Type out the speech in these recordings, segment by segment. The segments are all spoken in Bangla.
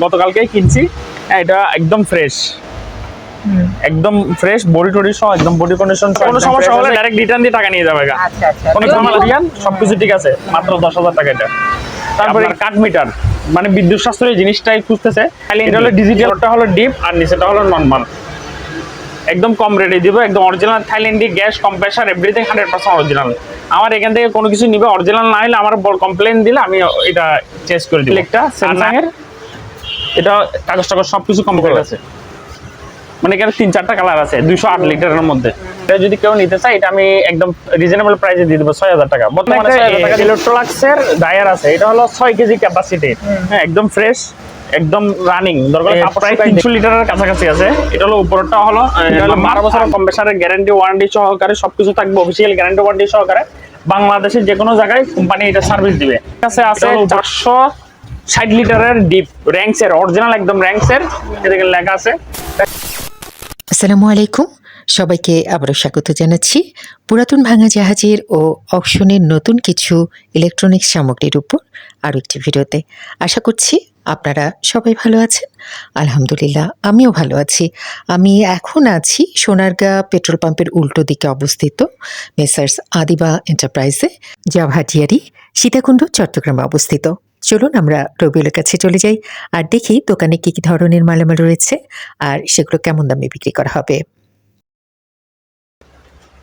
গতকালকেই কিনছি। হ্যাঁ, এটা একদম ফ্রেশ একদম ফ্রেশ বডি টডি সহ একদম বডি কন্ডিশন কোনো একদম সমস্যা হলে ডাইরেক্ট রিটার্ন দিয়ে টাকা নিয়ে যাবে গা। আচ্ছা আচ্ছা। কোনো ঝামেলা কোনো- দিয়ান সবকিছু ঠিক আছে। মাত্র দশ হাজার টাকা এটা। তারপরে কাট মিটার মানে বিদ্যুৎ শাস্ত্রের জিনিসটাই খুঁজতেছে। খালি এটা হলো ডিজিটালটা হলো ডিপ আর নিচেটা হলো নর্মাল একদম কম রেটে দিব একদম original থাইল্যান্ডি gas compressor everything hundred percent original আমার এখান থেকে কোনো কিছু নিবে অরিজিনাল না হলে আমার বড় কমপ্লেন দিলে আমি এটা চেঞ্জ করে দিই একটা স্যামসাং এর? এটা কাগজ টাগজ সব কিছু কমপ্লিট আছে। মানে এখানে তিন চারটা কালার আছে দুইশো আট লিটারের মধ্যে। এটা যদি কেউ নিতে চায় এটা আমি একদম রিজনেবল প্রাইসে দিয়ে দেবো ছয় হাজার টাকা। বর্তমানে ইলেকট্রোলাক্সের ডায়ার আছে এটা হলো ছয় কেজি ক্যাপাসিটি হ্যাঁ একদম ফ্রেশ একদম রানিং দরকার প্রায় তিনশো লিটারের কাছাকাছি আছে। এটা হলো উপরটা হলো এটা হলো বারো বছরের কম্প্রেসারের গ্যারান্টি ওয়ারেন্টি সহকারে সবকিছু থাকবে অফিসিয়াল গ্যারান্টি ওয়ারেন্টি সহকারে বাংলাদেশের যে কোনো জায়গায় কোম্পানি এটা সার্ভিস দিবে। কাছে আছে চারশো ষাট লিটারের ডিপ র্যাঙ্কসের অরিজিনাল একদম র্যাঙ্কসের এদিকে লেখা আছে। আসসালামু আলাইকুম সবাইকে আবারও স্বাগত জানাচ্ছি। পুরাতন ভাঙা জাহাজের ও অপশনের নতুন কিছু ইলেকট্রনিক্স সামগ্রীর উপর আরও একটি ভিডিওতে। আশা করছি আপনারা সবাই ভালো আছেন? আলহামদুলিল্লাহ, আমিও ভালো আছি। আমি এখন আছি সোনারগাঁ পেট্রোল পাম্পের উল্টো দিকে অবস্থিত মেসার্স আদিবা এন্টারপ্রাইজে যা ভাটিয়ারি সীতাকুণ্ড, চট্টগ্রামে অবস্থিত। চলুন আমরা রবিউলের কাছে চলে যাই আর দেখি দোকানে কী কী ধরনের মালামাল রয়েছে আর সেগুলো কেমন দামে বিক্রি করা হবে।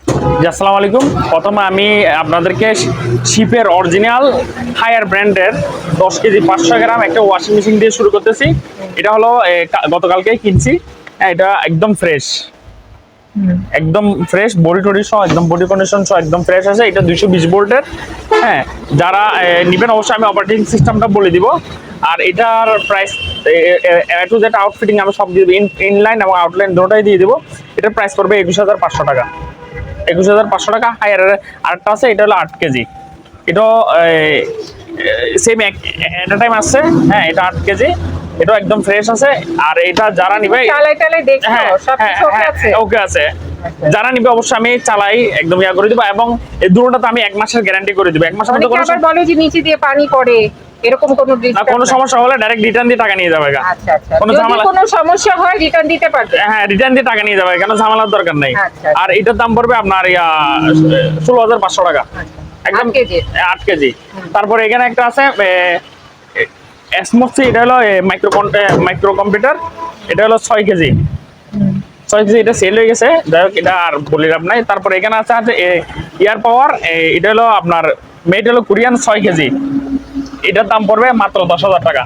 আসসালামু আলাইকুম। প্রথমে আমি আপনাদেরকে শিপের অরিজিনাল হায়ার ব্র্যান্ডের দশ কেজি পাঁচশো গ্রাম একটা ওয়াশিং মেশিন দিয়ে শুরু করতেছি। এটা হলো এ, কা- গতকালকেই কিনছি। হ্যাঁ, এটা একদম ফ্রেশ। একদম ফ্রেশ বডি টডি সহ একদম বডি কন্ডিশন সহ একদম ফ্রেশ আছে। এটা দুইশো বিশ ভোল্টের হ্যাঁ যারা নিবেন অবশ্যই আমি অপারেটিং সিস্টেমটা বলে দিব। আর এটার প্রাইস টু জেড আউটফিটিং আমি সব দিয়ে দেবো। ইনলাইন এবং আউটলাইন দুটোটাই দিয়ে দিব। এটার প্রাইস পড়বে একুশ হাজার পাঁচশো টাকা। একুশ হাজার পাঁচশো টাকা। হায়ার আরেকটা আছে এটা হলো আট কেজি। এটাও সেম এক টাইম আসছে হ্যাঁ এটা আট কেজি। এটা একদম ফ্রেশ আছে। আর এটা যারা নিবে হ্যাঁ সব হ্যাঁ ওকে হ্যাঁ, আছে। ওকে আছে। যারা নিবে অবশ্যই আমি চালাই একদম ইয়া করে দিব। এবং এই দুটোটাতে আমি এক মাসের গ্যারান্টি করে দিব। এক মাসের মধ্যে বলে যে নিচে দিয়ে পানি পড়ে। এরকম কোনো না কোনো সমস্যা হলে ডাইরেক্ট রিটার্ন দিয়ে টাকা নিয়ে যাবে আচ্ছা আচ্ছা। কোনো ঝামেলা- কোনো সমস্যা হয় রিটার্ন দিতে পারবে। হ্যাঁ রিটার্ন দিয়ে টাকা নিয়ে যাবে কেন ঝামেলার দরকার নেই। আচ্ছা। আর এটার দাম পড়বে আপনার ইয়া ষোলো হাজার পাঁচশো টাকা। একদম কেজি? আট কেজি। তারপরে এখানে একটা আছে এসমোসি এটা হলো মাইক্রো মাইক্রো কম্পিউটার এটা হলো ছয় কেজি। ছয় কেজি এটা সেল হয়ে গেছে। যাই হোক এটা আর বলি লাভ নাই। তারপরে এখানে আছে ইয়ার পাওয়ার এটা হলো আপনার মেট হলো কোরিয়ান ছয় কেজি। এটার দাম পড়বে মাত্র দশ হাজার টাকা।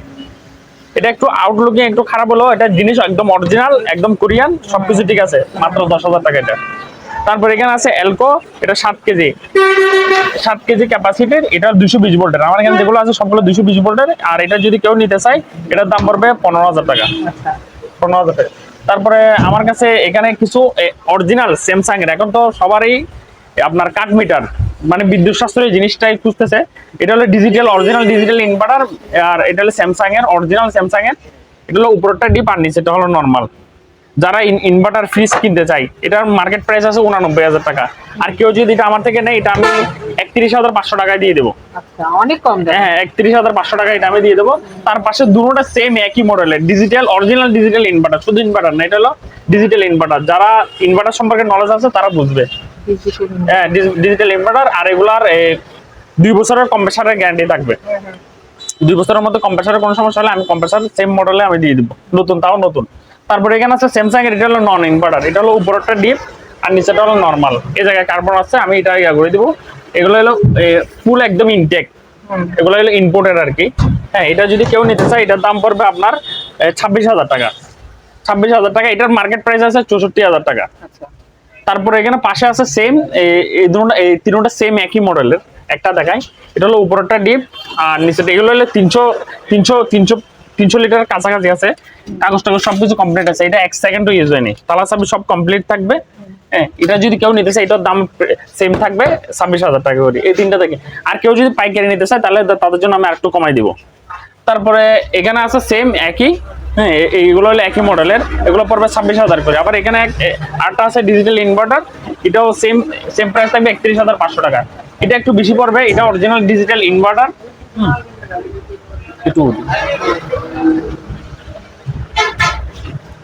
এটা একটু আউটলুকিং একটু খারাপ হলো এটা জিনিস একদম অরিজিনাল একদম কোরিয়ান সবকিছু ঠিক আছে, মাত্র দশ হাজার টাকা এটা। তারপর এখানে আছে এলকো এটা সাত কেজি। সাত কেজি ক্যাপাসিটির এটা দুশো বিশ ভোল্টের। আমার এখানে যেগুলো আছে সবগুলো দুশো বিশ ভোল্টের। আর এটা যদি কেউ নিতে চায়, এটার দাম পড়বে পনেরো হাজার টাকা। পনেরো হাজার টাকা। তারপরে আমার কাছে এখানে কিছু অরিজিনাল স্যামসাং এর এখন তো সবারই আপনার কাঠ মিটার মানে বিদ্যুৎ সাশ্রয়ী জিনিসটাই খুঁজতেছে। এটা হলো ডিজিটাল অরিজিনাল ডিজিটাল ইনভার্টার আর এটা হলো স্যামসাং এর অরিজিনাল স্যামসাং এর। এটা হলো উপরটা ডিপ আর নিচেটা হলো নর্মাল যারা ইনভার্টার ফ্রিজ কিনতে চাই এটার মার্কেট প্রাইস আছে উনানব্বই হাজার টাকা। আর কেউ যদি এটা আমার থেকে নেয় এটা আমি একত্রিশ হাজার পাঁচশো টাকায় দিয়ে দেবো। আচ্ছা অনেক কম দাম। হ্যাঁ একত্রিশ হাজার পাঁচশো টাকা এটা আমি দিয়ে দেবো। তার পাশে দুটোটা সেম একই মডেলের ডিজিটাল অরিজিনাল ডিজিটাল ইনভার্টার শুধু ইনভার্টার না এটা হলো ডিজিটাল ইনভার্টার যারা ইনভার্টার সম্পর্কে নলেজ আছে তারা বুঝবে। হ্যাঁ ডিজিটাল ইনভার্টার আর এগুলার দুই বছরের কম্প্রেসারের গ্যারান্টি থাকবে। দুই বছরের মধ্যে কম্প্রেসারের কোনো সমস্যা হলে আমি কম্প্রেসার সেম মডেলে আমি দিয়ে দিব। নতুন তাও নতুন। তারপরে এখানে আছে স্যামসাং এর এটা হলো নন ইনভার্টার এটা হলো উপরটা ডিপ আর নিচেটা হলো নর্মাল এই জায়গায় কার্বন আছে আমি এটা ইয়া করে দিব। এগুলো হলো ফুল একদম ইনটেক এগুলো হলো ইম্পোর্টেড আর কি। হ্যাঁ এটা যদি কেউ নিতে চায় এটার দাম পড়বে আপনার ছাব্বিশ হাজার টাকা। ছাব্বিশ হাজার টাকা এটার মার্কেট প্রাইস আছে চৌষট্টি হাজার টাকা। আচ্ছা। তারপরে এখানে পাশে আছে সেম এই দুটো, এই তিনটা সেম একই মডেলের একটা দেখাই, এটা হলো উপরটা ডিপ আর নিচেটা এগুলো হলো তিনশো তিনশো তিনশো তিনশো লিটার কাছাকাছি আছে। কাগজ টাগজ সবকিছু কমপ্লিট আছে। এটা এক সেকেন্ডও ইউজ হয়নি। তালা সাবি সব কমপ্লিট থাকবে। হ্যাঁ এটা যদি কেউ নিতে চায়, এটার দাম সেম থাকবে, ছাব্বিশ হাজার টাকা করে। এই তিনটা থেকে আর কেউ যদি পাইকারি নিতে চায়, তাহলে তাদের জন্য আমি একটু কমাই দিব। তারপরে এখানে আছে সেম একই। হ্যাঁ এইগুলো হলো একই মডেলের। এগুলো পড়বে ছাব্বিশ হাজার করে। আবার এখানে আরেকটা আছে ডিজিটাল ইনভার্টার এটাও সেম সেম প্রাইস থাকবে একত্রিশ হাজার পাঁচশো টাকা। এটা একটু বেশি পড়বে। এটা অরিজিনাল ডিজিটাল ইনভার্টার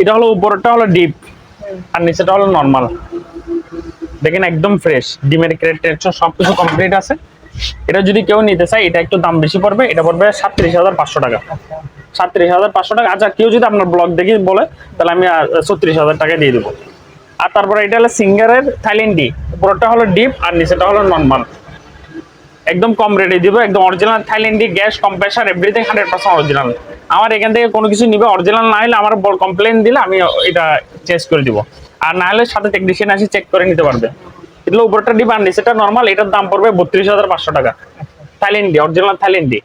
এটা হলো উপরটা হলো ডিপ আর নিচেটা হলো নর্মাল দেখেন একদম ফ্রেশ ডিমের ক্রেট সবকিছু কমপ্লিট আছে। এটা যদি কেউ নিতে চায়, এটা একটু দাম বেশি পড়বে। এটা পড়বে সাতত্রিশ হাজার পাঁচশো টাকা। সাতত্রিশ হাজার পাঁচশো টাকা। আচ্ছা কেউ যদি আপনার ব্লগ দেখে বলে, তাহলে আমি ছত্রিশ হাজার টাকা দিয়ে দেবো। আর তারপরে এটা হলো সিঙ্গারের থাইল্যান্ড ডি। উপরটা হলো ডিপ আর নিচেটা হলো নর্মাল একদম কম রেটে দিব, একদম original থাইল্যান্ডি gas compressor everything hundred percent original আমার এখান থেকে কোনো কিছু নিবে অরিজিনাল না হলে আমার কমপ্লেন দিলে আমি এটা চেঞ্জ করে দিব। আর না হলে সাথে টেকনিশিয়ান আসি চেক করে নিতে পারবে। এগুলো উপরটা ডিপ আর নিচেটা নর্মাল এটার দাম পড়বে বত্রিশ হাজার পাঁচশো টাকা। থাইল্যান্ডি অরিজিনাল থাইল্যান্ডি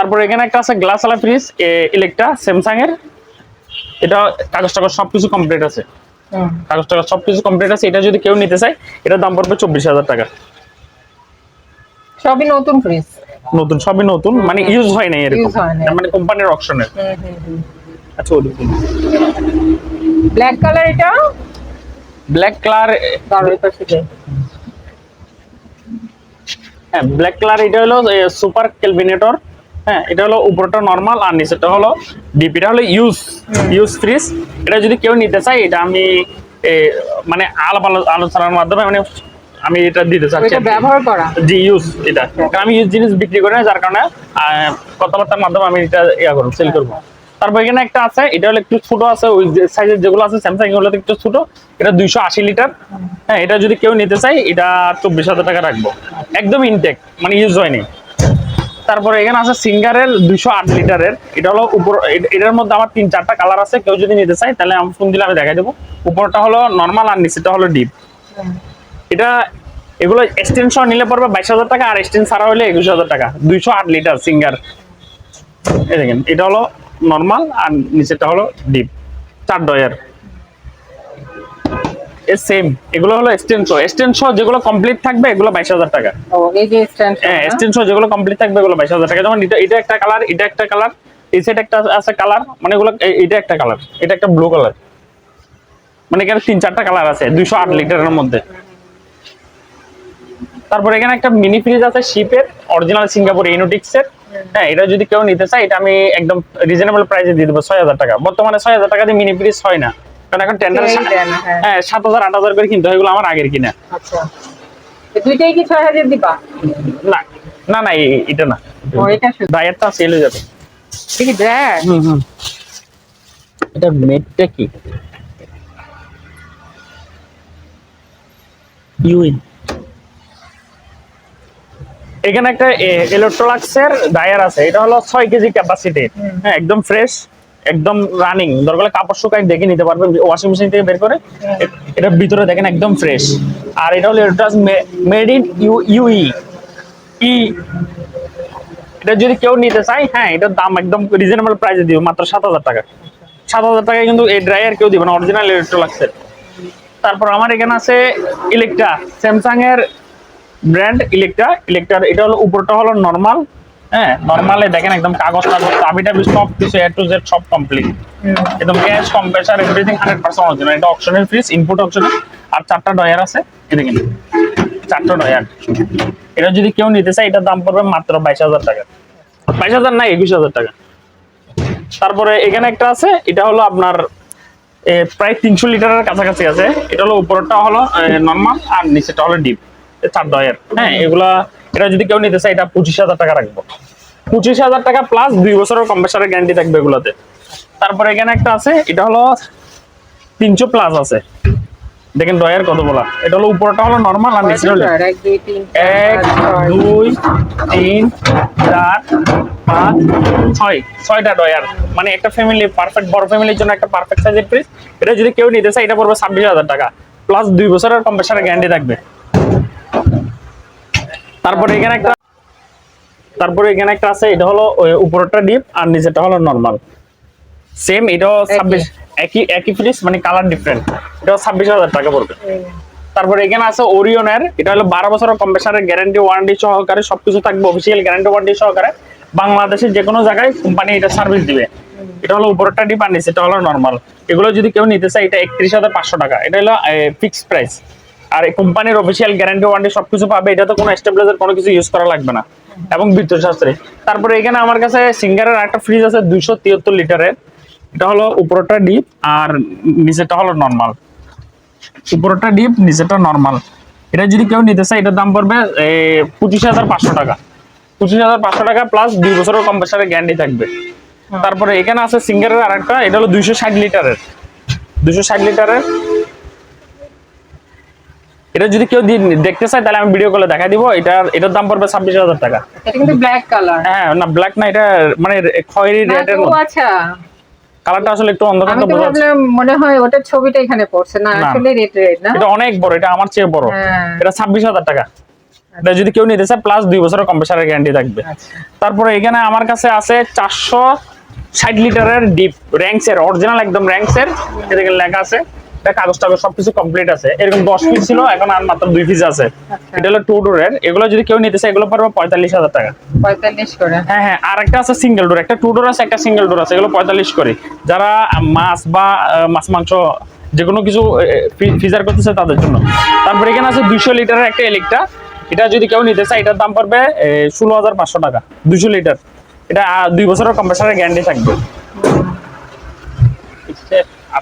তারপর এখানে একটা আছে গ্লাস আলা ফ্রিজ ইলেকট্রা স্যামসাং এর। এটা কাগজ টাগজ সবকিছু কমপ্লিট আছে। কাগজ টাগজ সবকিছু কমপ্লিট আছে। এটা যদি কেউ নিতে চায় এটার দাম পড়বে চব্বিশ হাজার টাকা। সবই নতুন ফ্রিজ নতুন সবই নতুন মানে ইউজ হয় নাই এরকম। মানে কোম্পানির অপশনের আচ্ছা ওরকম ব্ল্যাক কালার এটা? Black colour. হ্যাঁ ব্ল্যাক কালার এটা হলো সুপার ক্যালভিনেটর হ্যাঁ এটা হলো উপরটা নর্মাল আর নিচেটা হলো ডিপিটা হলো ইউজ ইউজ ফ্রিজ এটা যদি কেউ নিতে চায় এটা আমি মানে আলাপ আলোচনার মাধ্যমে মানে আমি এটা দিতে চাচ্ছি। ব্যবহার করা? জি ইউজ এটা। কারণ আমি ইউজ জিনিস বিক্রি করি না যার কারণে কথাবার্তার মাধ্যমে আমি এটা ইয়া করব সেল করব। তারপর এখানে একটা আছে এটা হলো একটু ছোট আছে ওই সাইজের যেগুলো আছে স্যামসাং এগুলো একটু ছোট এটা দুইশো আশি লিটার হ্যাঁ এটা যদি কেউ নিতে চায় এটা চব্বিশ হাজার টাকা রাখব। একদম ইনটেক মানে ইউজ হয়নি। তারপরে এখানে আছে সিঙ্গারের দুইশো আট লিটারের। এটা হলো উপর এটার মধ্যে আমার তিন চারটা কালার আছে, কেউ যদি নিতে চায় তাহলে আমি ফোন দিলে আমি দেখাই দেবো। উপরটা হলো নর্মাল আর নিচেটা হলো ডিপ এটা এগুলো এক্সটেনশন নিলে পড়বে বাইশ হাজার টাকা আর এক্সটেন্স ছাড়া হলে একুশ হাজার টাকা। দুইশো আট লিটার সিঙ্গার। এই দেখেন, এটা হলো নর্মাল আর নিচেটা হলো ডিপ চার ডয়ার সেম এগুলো হলো এক্সটেনশন এক্সটেনশন যেগুলো কমপ্লিট থাকবে এগুলো বাইশ হাজার টাকা। ও এই যে হ্যাঁ এক্সটেনশন যেগুলো কমপ্লিট থাকবে এগুলো বাইশ হাজার টাকা। যেমন এটা এটা একটা কালার এটা একটা কালার এই সাইড একটা আছে কালার মানে এগুলো এটা একটা কালার এটা একটা ব্লু কালার মানে এখানে তিন চারটা কালার আছে দুইশো আট লিটারের মধ্যে। তারপর এখানে একটা মিনি ফ্রিজ আছে শিপের অরিজিনাল সিঙ্গাপুর ইনোটিক্স এর। হ্যাঁ এটা যদি কেউ নিতে চায় এটা আমি একদম রিজনেবল প্রাইসে দিয়ে দেবো ছয় হাজার টাকা। বর্তমানে ছয় হাজার টাকা দিয়ে মিনি ফ্রিজ হয় না। কারণ এখন টেন্ডার হ্যাঁ। হ্যাঁ সাত হাজার আট হাজার করে কিনতে হয় এগুলো আমার আগের কিনা। আচ্ছা। এই দুইটাই কি ছয় হাজার দিবা? না না না এটা না। ডায়েটটা সেল হয়ে যাবে। কি ব্র্যান্ড হুম হুম। এটা মেটটা কি? ইউইন এখানে একটা ইলেকট্রোলাক্সের ডায়ার আছে। এটা হলো ছয় কেজি ক্যাপাসিটি হ্যাঁ একদম ফ্রেশ একদম রানিং দরকার কাপড় শুকাই দেখে নিতে পারবেন ওয়াশিং মেশিন থেকে বের করে। এ- এটার ভিতরে দেখেন একদম ফ্রেশ আর এটা হলো ইলেকট্রাস মেড ইন ইউ ইউই ই এটা যদি কেউ নিতে চায় হ্যাঁ এটার দাম একদম রিজনেবল প্রাইসে দিব, মাত্র সাত হাজার টাকা। সাত হাজার টাকায় কিন্তু এই ড্রায়ার কেউ দিবে না অরিজিনাল লাগছে তারপর আমার এখানে আছে ইলেকট্রা স্যামসাং এর ব্র্যান্ড ইলেকট্রা ইলেকট্রার এটা হলো, উপরটা হলো নর্মাল হ্যাঁ নর্মালে দেখেন একদম কাগজ টাগজ চাবি টাবি সব কিছু এ টু জেড সব কমপ্লিট একদম gas compressor everything hundred percent original এটা অপশনাল ফ্রিজ ইনপুট অপশনাল আর চারটা ডয়ার আছে দেখেন। চারটা ডয়ার এটা যদি কেউ নিতে চায় এটার দাম পড়বে মাত্র বাইশ হাজার টাকা। বাইশ হাজার না একুশ হাজার টাকা। তারপরে এখানে একটা আছে এটা হলো আপনার প্রায় তিনশো লিটারের কাছাকাছি আছে। এটা হলো উপরটা হলো নর্মাল আর নিচেটা হলো ডিপ চার ডয়ের হ্যাঁ এগুলা এটা যদি কেউ নিতে চায় এটা পঁচিশ হাজার টাকা রাখব। পঁচিশ হাজার টাকা প্লাস দুই বছরের কম্প্রেসারের গ্যারান্টি থাকবে এগুলোতে। তারপরে এখানে একটা আছে এটা হলো তিনশো প্লাস আছে। দেখেন ডয়ের কত বলা। এটা হলো উপরটা হলো নর্মাল আর নিচেটা হলো এক দুই তিন চার, দুই তিন চার পাঁচ ছয়। ছয়টা ডয়ার মানে একটা ফ্যামিলি পারফেক্ট বড় ফ্যামিলির জন্য একটা পারফেক্ট সাইজের ফ্রিজ এটা যদি কেউ নিতে চায় এটা পড়বে ছাব্বিশ হাজার টাকা। প্লাস দুই বছরের কম্প্রেসারের গ্যারান্টি থাকবে। তারপরে এখানে একটা তারপরে এখানে একটা আছে এটা হলো উপরটা ডিপ আর নিচেটা হলো নর্মাল। সেম এটাও ছাব্বিশ একই একই ফ্রিজ মানে কালার ডিফারেন্ট এটাও ছাব্বিশ হাজার টাকা পড়বে। তারপরে এখানে আছে ওরিয়নের এটা হলো বারো বছরের কম্প্রেসারের গ্যারান্টি ওয়ারেন্টি সহকারে সবকিছু থাকবে অফিসিয়াল গ্যারান্টি ওয়ারেন্টি সহকারে। বাংলাদেশের যে কোনো জায়গায় কোম্পানি এটা সার্ভিস দিবে। এটা হলো উপরটা ডিপ আর নিচেটা হলো নর্মাল। এগুলো যদি কেউ নিতে চায় এটা একত্রিশ হাজার পাঁচশো টাকা। এটা হলো ফিক্সড প্রাইস আর কোম্পানির অফিসিয়াল গ্যারান্টি ওয়ারেন্টি সবকিছু পাবে, এটা তো কোনো স্টেবিলাইজার কোনো কিছু ইউজ করা লাগবে না। এবং বিদ্যুৎ সাশ্রয়ী তারপরে এখানে আমার কাছে সিঙ্গারের একটা ফ্রিজ আছে, দুইশো তিয়াত্তর লিটারের এটা হলো উপরটা ডিপ আর নিচেরটা হলো নর্মাল উপরটা ডিপ নিচেরটা নর্মাল এটা যদি কেউ নিতে চায়, এটার দাম পড়বে পঁচিশ হাজার পাঁচশো টাকা। পঁচিশ হাজার পাঁচশো টাকা প্লাস দুই বছরের কম্প্রেসারের গ্যারান্টি থাকবে। তারপরে এখানে আছে সিঙ্গারের আর একটা এটা হলো দুইশো ষাট লিটারের দুশো ষাট লিটারের এটা যদি কেউ দেখতে চায় তাহলে আমি ভিডিও কলে দেখা দিব। এটার এটার দাম পড়বে ছাব্বিশ হাজার টাকা। এটা কিন্তু ব্ল্যাক কালার হ্যাঁ না ব্ল্যাক না এটা মানে খয়েরি রেডের আচ্ছা। কালারটা আসলে একটু অন্ধকার তো বোঝা মনে হয় ওটার ছবিটা এখানে পড়ছে। না। আসলে রেড রেড না? এটা অনেক বড় এটা আমার চেয়ে বড়। হ্যাঁ। এটা ছাব্বিশ হাজার টাকা। এটা যদি কেউ নিতে চায় প্লাস দুই বছরের কম্প্রেসারের গ্যারান্টি থাকবে। আচ্ছা। তারপরে এখানে আমার কাছে আছে চারশো ষাট লিটারের ডিপ র্যাঙ্কসের অরিজিনাল একদম র্যাঙ্কসের এদিকে লেখা আছে। এটা কাগজ টাগজ সবকিছু কমপ্লিট আছে। এরকম দশ পিস ছিল এখন আর মাত্র দুই পিস আছে। আচ্ছা। এটা হলো টু ডোরের এগুলো যদি কেউ নিতে চায় এগুলো পড়বে পঁয়তাল্লিশ হাজার টাকা। পঁয়তাল্লিশ করে। হ্যাঁ হ্যাঁ আর একটা আছে সিঙ্গেল ডোর একটা টু ডোর আছে একটা সিঙ্গেল ডোর আছে এগুলো পঁয়তাল্লিশ করে। যারা মাছ বা মাছ মাংস যে কোনো কিছু ফিজার করতেছে তাদের জন্য। তারপরে এখানে আছে দুইশো লিটারের একটা এলেকটা এটা যদি কেউ নিতে চায় এটার দাম পড়বে ষোলো হাজার পাঁচশো টাকা দুইশো লিটার। এটা দুই বছরের কম্প্রেসারের গ্যারান্টি থাকবে।